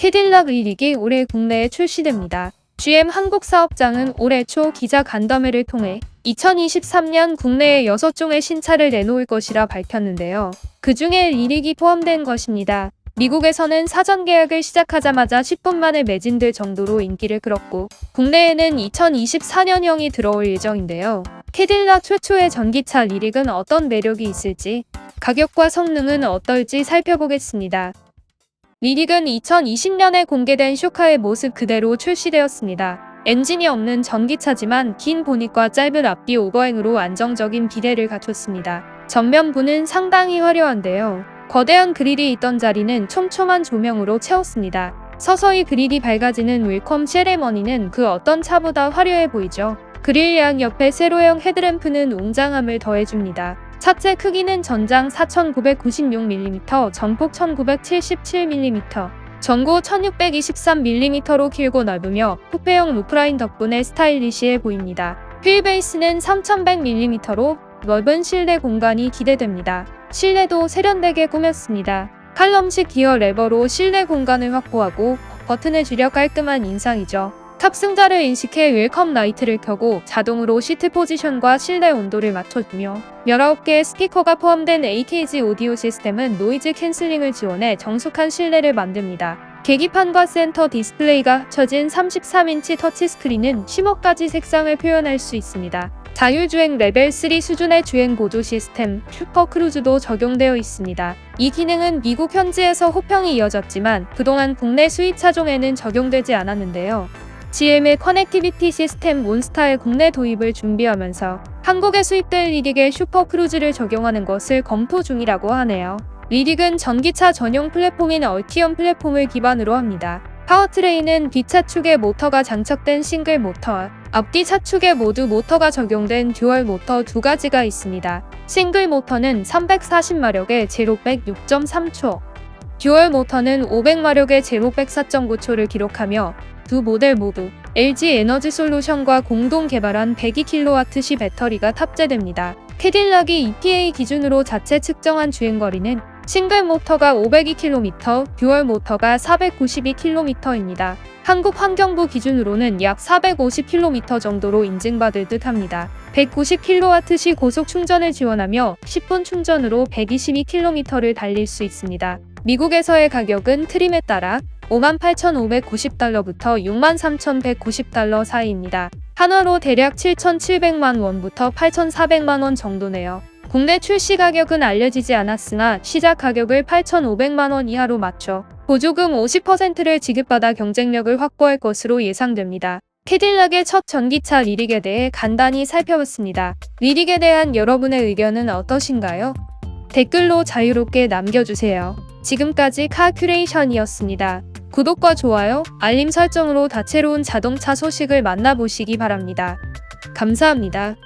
캐딜락 리릭이 올해 국내에 출시됩니다. GM 한국 사업장은 올해 초 기자 간담회를 통해 2023년 국내에 6종의 신차를 내놓을 것이라 밝혔는데요. 그 중에 리릭이 포함된 것입니다. 미국에서는 사전 계약을 시작하자마자 10분 만에 매진될 정도로 인기를 끌었고 국내에는 2024년형이 들어올 예정인데요. 캐딜락 최초의 전기차 리릭은 어떤 매력이 있을지 가격과 성능은 어떨지 살펴보겠습니다. 리릭은 2020년에 공개된 쇼카의 모습 그대로 출시되었습니다. 엔진이 없는 전기차지만 긴 보닛과 짧은 앞뒤 오버행으로 안정적인 비대를 갖췄습니다. 전면부는 상당히 화려한데요. 거대한 그릴이 있던 자리는 촘촘한 조명으로 채웠습니다. 서서히 그릴이 밝아지는 웰컴 세레머니는 그 어떤 차보다 화려해 보이죠. 그릴 양 옆에 세로형 헤드램프는 웅장함을 더해줍니다. 차체 크기는 전장 4996mm, 전폭 1977mm, 전고 1623mm로 길고 넓으며 쿠페형 루프라인 덕분에 스타일리시해 보입니다. 휠 베이스는 3100mm로 넓은 실내 공간이 기대됩니다. 실내도 세련되게 꾸몄습니다. 칼럼식 기어 레버로 실내 공간을 확보하고 버튼의 주력 깔끔한 인상이죠. 탑승자를 인식해 웰컴 라이트를 켜고 자동으로 시트 포지션과 실내 온도를 맞춰주며 19개의 스피커가 포함된 AKG 오디오 시스템은 노이즈 캔슬링을 지원해 정숙한 실내를 만듭니다. 계기판과 센터 디스플레이가 합쳐진 33인치 터치스크린은 10억가지 색상을 표현할 수 있습니다. 자율주행 레벨 3 수준의 주행 보조 시스템 슈퍼 크루즈도 적용되어 있습니다. 이 기능은 미국 현지에서 호평이 이어졌지만 그동안 국내 수입 차종에는 적용되지 않았는데요. GM의 커넥티비티 시스템 몬스타의 국내 도입을 준비하면서 한국에 수입될 리릭에 슈퍼 크루즈를 적용하는 것을 검토 중이라고 하네요. 리릭은 전기차 전용 플랫폼인 얼티엄 플랫폼을 기반으로 합니다. 파워트레인은 뒷차축에 모터가 장착된 싱글 모터와 앞뒤 차축에 모두 모터가 적용된 듀얼 모터 두 가지가 있습니다. 싱글 모터는 340마력의 제로백 6.3초, 듀얼 모터는 500마력의 제로백 4.9초를 기록하며 두 모델 모두 LG 에너지 솔루션과 공동 개발한 102kWh 배터리가 탑재됩니다. 캐딜락이 EPA 기준으로 자체 측정한 주행거리는 싱글 모터가 502km, 듀얼 모터가 492km입니다. 한국 환경부 기준으로는 약 450km 정도로 인증받을 듯 합니다. 190kWh 고속 충전을 지원하며 10분 충전으로 122km를 달릴 수 있습니다. 미국에서의 가격은 트림에 따라 58,590달러부터 63,190달러 사이입니다. 한화로 대략 7,700만 원부터 8,400만 원 정도네요. 국내 출시 가격은 알려지지 않았으나 시작 가격을 8,500만 원 이하로 맞춰 보조금 50%를 지급받아 경쟁력을 확보할 것으로 예상됩니다. 캐딜락의 첫 전기차 리릭에 대해 간단히 살펴봤습니다. 리릭에 대한 여러분의 의견은 어떠신가요? 댓글로 자유롭게 남겨주세요. 지금까지 카큐레이션이었습니다. 구독과 좋아요, 알림 설정으로 다채로운 자동차 소식을 만나보시기 바랍니다. 감사합니다.